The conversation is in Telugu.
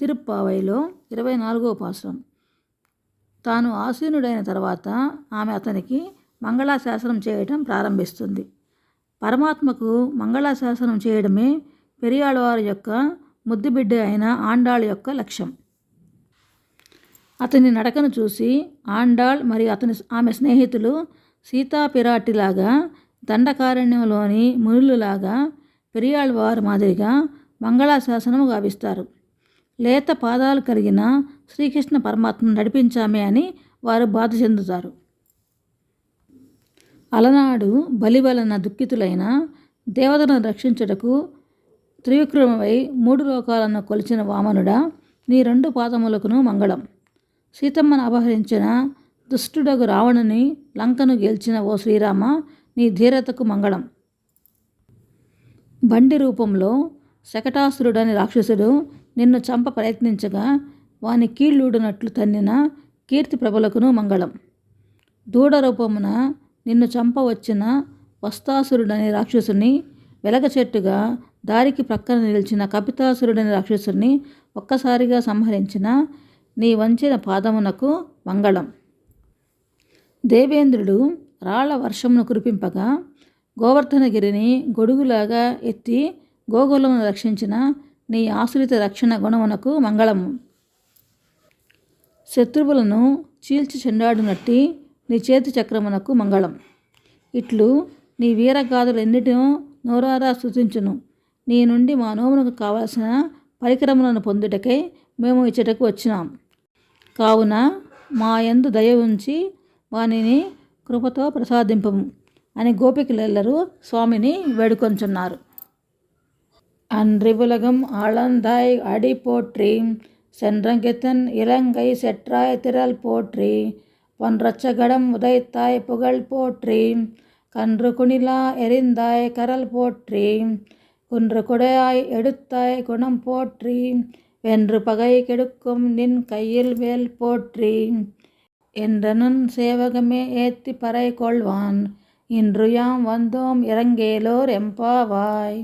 తిరుప్పావైలో ఇరవై నాలుగో పాసురం తాను ఆసీనుడైన తర్వాత ఆమె అతనికి మంగళాశాసనం చేయటం ప్రారంభిస్తుంది. పరమాత్మకు మంగళాశాసనం చేయడమే పెరియాళ్ళవారి యొక్క ముద్దుబిడ్డ అయిన ఆండాళ్ యొక్క లక్ష్యం. అతని నడకను చూసి ఆండాళ్ మరియు అతని ఆమె స్నేహితులు సీతాపిరాటిలాగా దండకారణ్యంలోని మునులులాగా పెరియాళ్ళవారు మాదిరిగా మంగళాశాసనము గావిస్తారు. లేత పాదాలు కలిగిన శ్రీకృష్ణ పరమాత్మను నడిపించామే అని వారు బాధ చెందుతారు అలనాడు బలి వలన దుఃఖితులైన దేవతలను రక్షించుటకు త్రివిక్రమవై మూడు లోకాలను కొలిచిన వామనుడా నీ రెండు పాదములకును మంగళం. సీతమ్మను అపహరించిన దుష్టుడగు రావణుని లంకను గెలిచిన ఓ శ్రీరామ నీ ధీరతకు మంగళం. బండి రూపంలో శకటాసురుడని రాక్షసుడు నిన్ను చంప ప్రయత్నించగా వాని కీళ్ళూడినట్లు తన్నిన కీర్తి ప్రభలకును మంగళం. దూడ రూపమున నిన్ను చంప వచ్చిన వస్తాసురుడని రాక్షసుని వెలగ చెట్టుగా దారికి ప్రక్కన నిలిచిన కపితాసురుడని రాక్షసుని ఒక్కసారిగా సంహరించిన నీ వంచిన పాదమునకు మంగళం. దేవేంద్రుడు రాళ్ళ వర్షమును కురిపింపగా గోవర్ధనగిరిని గొడుగులాగా ఎత్తి గోకులమును రక్షించిన నీ ఆశ్రిత రక్షణ గుణమునకు మంగళము. శత్రువులను చీల్చి చెండాడునట్టి నీ చేతి చక్రమునకు మంగళం. ఇట్లు నీ వీరగాథలు ఎన్నిటినో నోరారా స్థుతించును నీ నుండి మా నోమునకు కావలసిన పరికరములను పొందుటకై మేము ఇచ్చటకు వచ్చినాం. కావున మా యందు దయ ఉంచి వానిని కృపతో ప్రసాదింపము అని గోపికలెల్లరూ స్వామిని వేడుకొంచున్నారు. அன்றிவுலகம் அளந்தாய் அடி போற்றி சென்றங்கித்தன் இலங்கை செற்றாய் திரள் போற்றி பொன்றச்சகடம் உதைத்தாய் புகழ் போற்றி கன்று குணிலா எரிந்தாய் கரல் போற்றி குன்று குடையாய் எடுத்தாய் குணம் போற்றி வென்று பகை கெடுக்கும் நின் கையில் வேல் போற்றி என்றனுன் சேவகமே ஏத்தி பறை கொள்வான் இன்று யாம் வந்தோம் இறங்கேலோர் எம்பாவாய்.